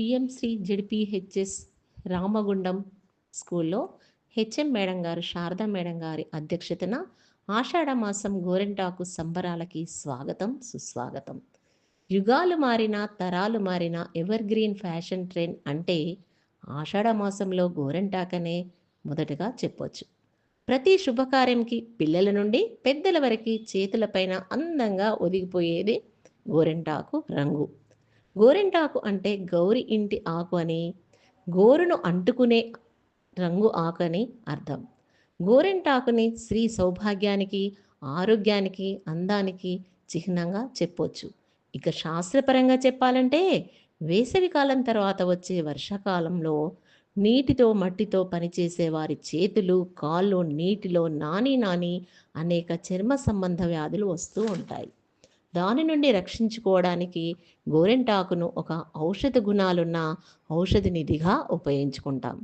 PMC ZPHS Ramagundam స్కూల్లో HM madam గారు Sharada madam గారి అధ్యక్షతన ఆషాఢ మాసం గోరెంటాకు సంబరాలకి స్వాగతం సుస్వాగతం. యుగాలు మారిన తరాలు మారిన ఎవర్ గ్రీన్ ఫ్యాషన్ ట్రెండ్ అంటే ఆషాఢ మాసంలో గోరెంటాకనే మొదటగా చెప్పొచ్చు. ప్రతి శుభకార్యంకి పిల్లల నుండి పెద్దల వరకు చేతులపైన అందంగా ఒదిగిపోయేది గోరెంటాకు రంగు. గోరింటాకు అంటే గౌరి ఇంటి ఆకు అని గోరును అంటుకునే రంగు ఆకు అని అర్థం. గోరింటాకుని స్త్రీ సౌభాగ్యానికి ఆరోగ్యానికి అందానికి చిహ్నంగా చెప్పొచ్చు. ఇక శాస్త్రపరంగా చెప్పాలంటే వేసవికాలం తర్వాత వచ్చే వర్షాకాలంలో నీటితో మట్టితో పనిచేసే వారి చేతులు కాళ్ళు నీటిలో నాని నాని అనేక చర్మ సంబంధ వ్యాధులు వస్తూ ఉంటాయి. దాని నుండి రక్షించుకోవడానికి గోరెంటాకును ఒక ఔషధ గుణాలున్న ఔషధ నిధిగా ఉపయోగించుకుంటాం.